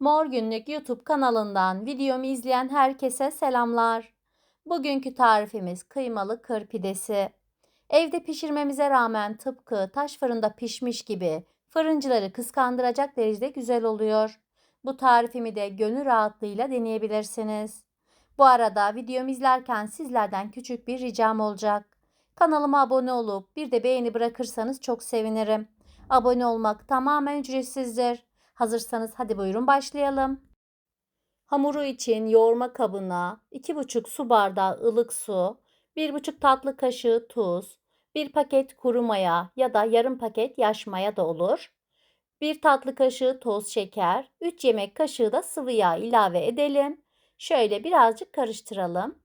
Mor Günlük YouTube kanalından videomu izleyen herkese selamlar. Bugünkü tarifimiz kıymalı kır pidesi. Evde pişirmemize rağmen tıpkı taş fırında pişmiş gibi fırıncıları kıskandıracak derecede güzel oluyor. Bu tarifimi de gönül rahatlığıyla deneyebilirsiniz. Bu arada videomu izlerken sizlerden küçük bir ricam olacak. Kanalıma abone olup bir de beğeni bırakırsanız çok sevinirim. Abone olmak tamamen ücretsizdir. Hazırsanız hadi buyurun başlayalım. Hamuru için yoğurma kabına 2,5 su bardağı ılık su, 1,5 tatlı kaşığı tuz, 1 paket kuru maya ya da yarım paket yaş maya da olur. 1 tatlı kaşığı toz şeker, 3 yemek kaşığı da sıvı yağ ilave edelim. Şöyle birazcık karıştıralım.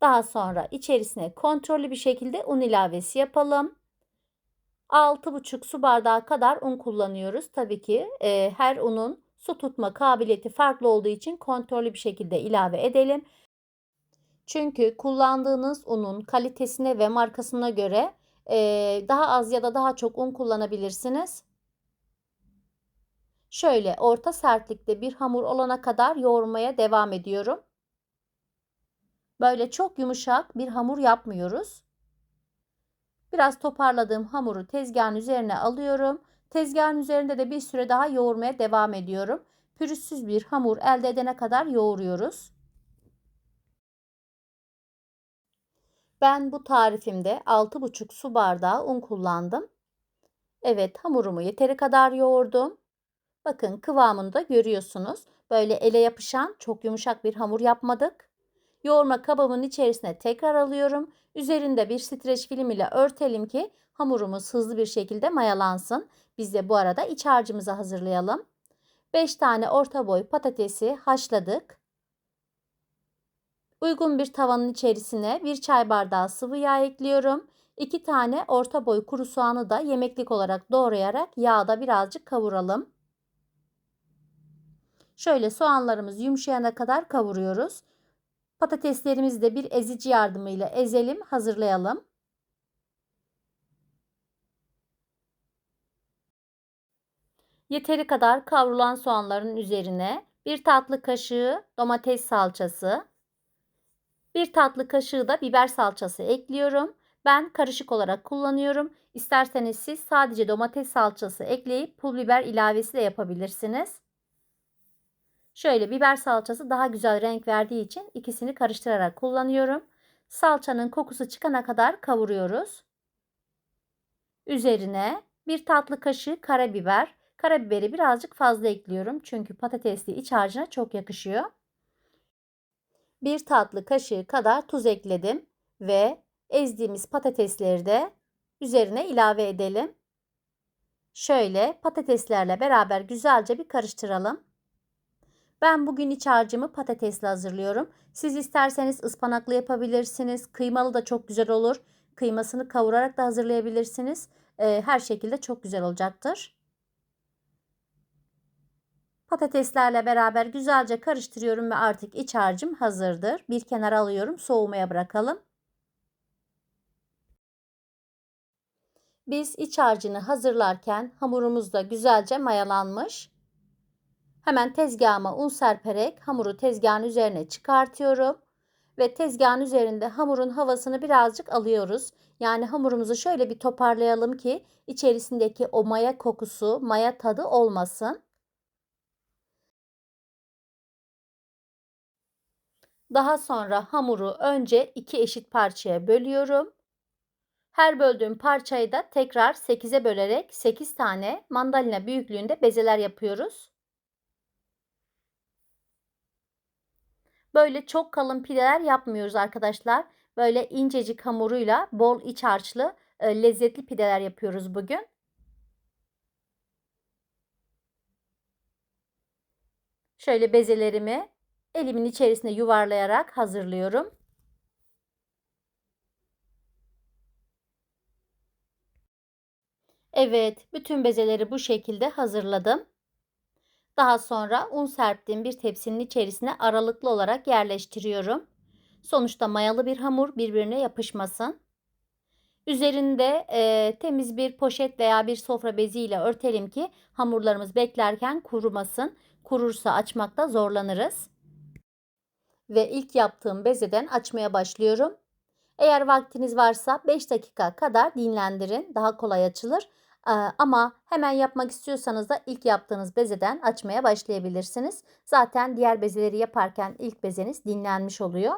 Daha sonra içerisine kontrollü bir şekilde un ilavesi yapalım. 6,5 su bardağı kadar un kullanıyoruz. Tabii ki e, her unun su tutma kabiliyeti farklı olduğu için kontrollü bir şekilde ilave edelim. Çünkü kullandığınız unun kalitesine ve markasına göre e, daha az ya da daha çok un kullanabilirsiniz. Şöyle orta sertlikte bir hamur olana kadar yoğurmaya devam ediyorum. Böyle çok yumuşak bir hamur yapmıyoruz. Biraz toparladığım hamuru tezgahın üzerine alıyorum. Tezgahın üzerinde de bir süre daha yoğurmaya devam ediyorum. Pürüzsüz bir hamur elde edene kadar yoğuruyoruz. Ben bu tarifimde 6,5 su bardağı un kullandım. Evet hamurumu yeteri kadar yoğurdum. Bakın kıvamını da görüyorsunuz. Böyle ele yapışan çok yumuşak bir hamur yapmadık. Yoğurma kabımın içerisine tekrar alıyorum. Üzerinde bir streç film ile örtelim ki hamurumuz hızlı bir şekilde mayalansın. Biz de bu arada iç harcımızı hazırlayalım. 5 tane orta boy patatesi haşladık. Uygun bir tavanın içerisine 1 çay bardağı sıvı yağ ekliyorum. 2 tane orta boy kuru soğanı da yemeklik olarak doğrayarak yağda birazcık kavuralım. Şöyle soğanlarımız yumuşayana kadar kavuruyoruz. Patateslerimizi de bir ezici yardımıyla ezelim, hazırlayalım. Yeteri kadar kavrulan soğanların üzerine bir tatlı kaşığı domates salçası, bir tatlı kaşığı da biber salçası ekliyorum. Ben karışık olarak kullanıyorum. İsterseniz siz sadece domates salçası ekleyip pul biber ilavesi de yapabilirsiniz. Şöyle biber salçası daha güzel renk verdiği için ikisini karıştırarak kullanıyorum. Salçanın kokusu çıkana kadar kavuruyoruz. Üzerine bir tatlı kaşığı karabiber. Karabiberi birazcık fazla ekliyorum çünkü patatesli iç harcına çok yakışıyor. Bir tatlı kaşığı kadar tuz ekledim ve ezdiğimiz patatesleri de üzerine ilave edelim. Şöyle patateslerle beraber güzelce bir karıştıralım. Ben bugün iç harcımı patatesle hazırlıyorum. Siz isterseniz ıspanaklı yapabilirsiniz. Kıymalı da çok güzel olur. Kıymasını kavurarak da hazırlayabilirsiniz. Ee, her şekilde çok güzel olacaktır. Patateslerle beraber güzelce karıştırıyorum ve artık iç harcım hazırdır. Bir kenara alıyorum, soğumaya bırakalım. Biz iç harcını hazırlarken hamurumuz da güzelce mayalanmış. Hemen tezgahıma un serperek hamuru tezgahın üzerine çıkartıyorum. Ve tezgahın üzerinde hamurun havasını birazcık alıyoruz. Yani hamurumuzu şöyle bir toparlayalım ki içerisindeki o maya kokusu, maya tadı olmasın. Daha sonra hamuru önce iki eşit parçaya bölüyorum. Her böldüğüm parçayı da tekrar 8'e bölerek 8 tane mandalina büyüklüğünde bezeler yapıyoruz. Böyle çok kalın pideler yapmıyoruz arkadaşlar. Böyle incecik hamuruyla bol iç harçlı e, lezzetli pideler yapıyoruz bugün. Şöyle bezelerimi elimin içerisine yuvarlayarak hazırlıyorum. Evet, bütün bezeleri bu şekilde hazırladım. Daha sonra un serptiğim bir tepsinin içerisine aralıklı olarak yerleştiriyorum. Sonuçta mayalı bir hamur birbirine yapışmasın. Üzerinde e, temiz bir poşet veya bir sofra beziyle örtelim ki hamurlarımız beklerken kurumasın. Kurursa açmakta zorlanırız. Ve ilk yaptığım bezeden açmaya başlıyorum. Eğer vaktiniz varsa 5 dakika kadar dinlendirin. Daha kolay açılır. Ama hemen yapmak istiyorsanız da ilk yaptığınız bezeden açmaya başlayabilirsiniz. Zaten diğer bezeleri yaparken ilk bezeniz dinlenmiş oluyor.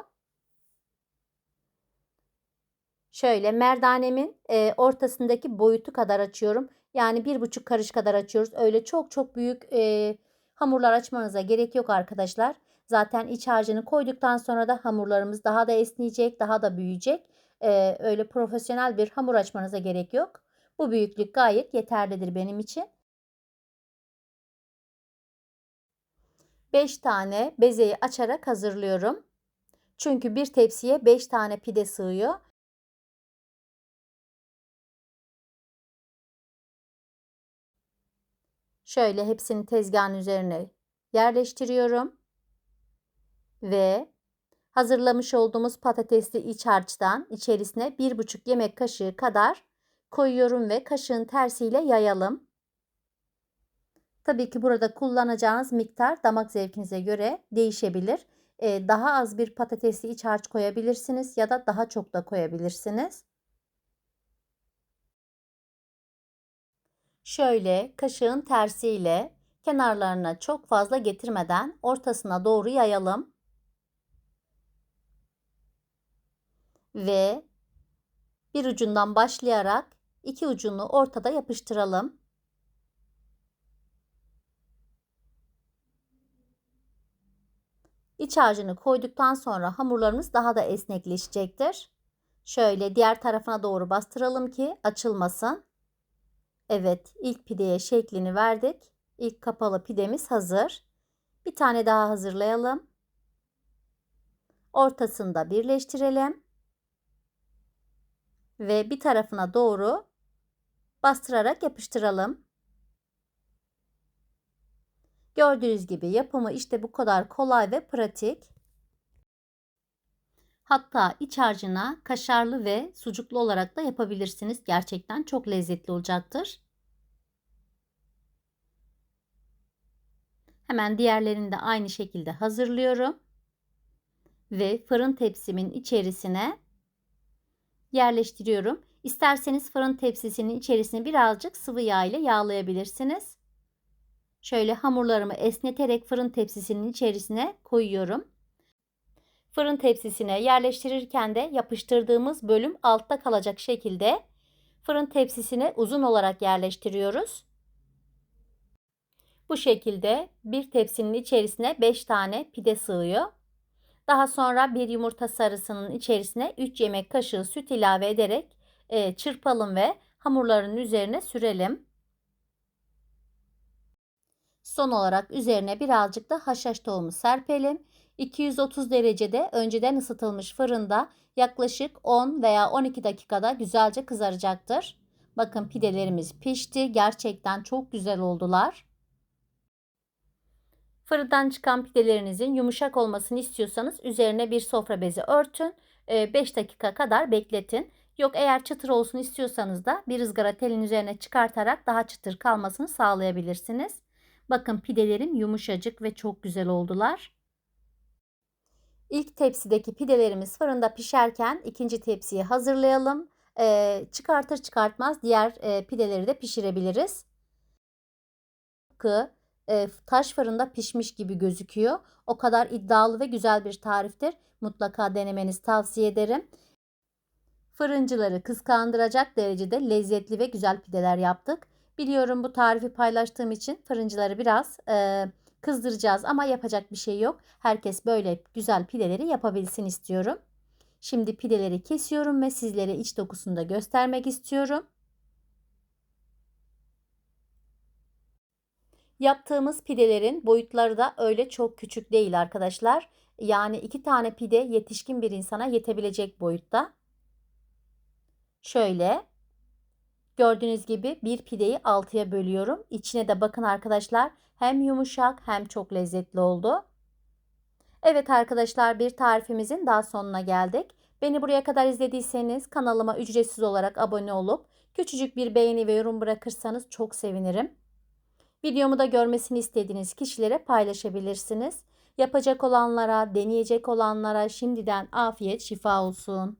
Şöyle merdanemin ortasındaki boyutu kadar açıyorum. Yani bir buçuk karış kadar açıyoruz. Öyle çok çok büyük e, hamurlar açmanıza gerek yok arkadaşlar. Zaten iç harcını koyduktan sonra da hamurlarımız daha da esneyecek, daha da büyüyecek. E, öyle profesyonel bir hamur açmanıza gerek yok. Bu büyüklük gayet yeterlidir benim için. 5 tane bezeyi açarak hazırlıyorum. Çünkü bir tepsiye 5 tane pide sığıyor. Şöyle hepsini tezgahın üzerine yerleştiriyorum. Ve hazırlamış olduğumuz patatesli iç harçtan içerisine 1,5 yemek kaşığı kadar koyuyorum ve kaşığın tersiyle yayalım. Tabii ki burada kullanacağınız miktar damak zevkinize göre değişebilir. Ee, daha az bir patatesli iç harç koyabilirsiniz ya da daha çok da koyabilirsiniz. Şöyle kaşığın tersiyle kenarlarına çok fazla getirmeden ortasına doğru yayalım. Ve bir ucundan başlayarak iki ucunu ortada yapıştıralım. İç harcını koyduktan sonra hamurlarımız daha da esnekleşecektir. Şöyle diğer tarafına doğru bastıralım ki açılmasın. Evet ilk pideye şeklini verdik. İlk kapalı pidemiz hazır. Bir tane daha hazırlayalım. Ortasında birleştirelim. Ve bir tarafına doğru bastırarak yapıştıralım. Gördüğünüz gibi yapımı işte bu kadar kolay ve pratik. Hatta iç harcına kaşarlı ve sucuklu olarak da yapabilirsiniz. Gerçekten çok lezzetli olacaktır. Hemen diğerlerini de aynı şekilde hazırlıyorum. Ve fırın tepsimin içerisine yerleştiriyorum. İsterseniz fırın tepsisinin içerisine birazcık sıvı yağ ile yağlayabilirsiniz. Şöyle hamurlarımı esneterek fırın tepsisinin içerisine koyuyorum. Fırın tepsisine yerleştirirken de yapıştırdığımız bölüm altta kalacak şekilde fırın tepsisine uzun olarak yerleştiriyoruz. Bu şekilde bir tepsinin içerisine 5 tane pide sığıyor. Daha sonra bir yumurta sarısının içerisine 3 yemek kaşığı süt ilave ederek e, çırpalım ve hamurların üzerine sürelim. Son olarak üzerine birazcık da haşhaş tohumu serpelim. 230 derecede önceden ısıtılmış fırında yaklaşık 10 veya 12 dakikada güzelce kızaracaktır. Bakın pidelerimiz pişti. Gerçekten çok güzel oldular. Fırından çıkan pidelerinizin yumuşak olmasını istiyorsanız üzerine bir sofra bezi örtün. 5 dakika kadar bekletin. Yok eğer çıtır olsun istiyorsanız da bir ızgara telin üzerine çıkartarak daha çıtır kalmasını sağlayabilirsiniz. Bakın pidelerim yumuşacık ve çok güzel oldular. İlk tepsideki pidelerimiz fırında pişerken ikinci tepsiyi hazırlayalım. Ee, çıkartır çıkartmaz diğer e, pideleri de pişirebiliriz. Tıpkı e, taş fırında pişmiş gibi gözüküyor. O kadar iddialı ve güzel bir tariftir. Mutlaka denemenizi tavsiye ederim. Fırıncıları kıskandıracak derecede lezzetli ve güzel pideler yaptık. Biliyorum bu tarifi paylaştığım için fırıncıları biraz e, kızdıracağız ama yapacak bir şey yok. Herkes böyle güzel pideleri yapabilsin istiyorum. Şimdi pideleri kesiyorum ve sizlere iç dokusunu da göstermek istiyorum. Yaptığımız pidelerin boyutları da öyle çok küçük değil arkadaşlar. Yani iki tane pide yetişkin bir insana yetebilecek boyutta. Şöyle gördüğünüz gibi bir pideyi altıya bölüyorum. İçine de bakın arkadaşlar hem yumuşak hem çok lezzetli oldu. Evet arkadaşlar bir tarifimizin daha sonuna geldik. Beni buraya kadar izlediyseniz kanalıma ücretsiz olarak abone olup küçücük bir beğeni ve yorum bırakırsanız çok sevinirim. Videomu da görmesini istediğiniz kişilere paylaşabilirsiniz. Yapacak olanlara, deneyecek olanlara şimdiden afiyet şifa olsun.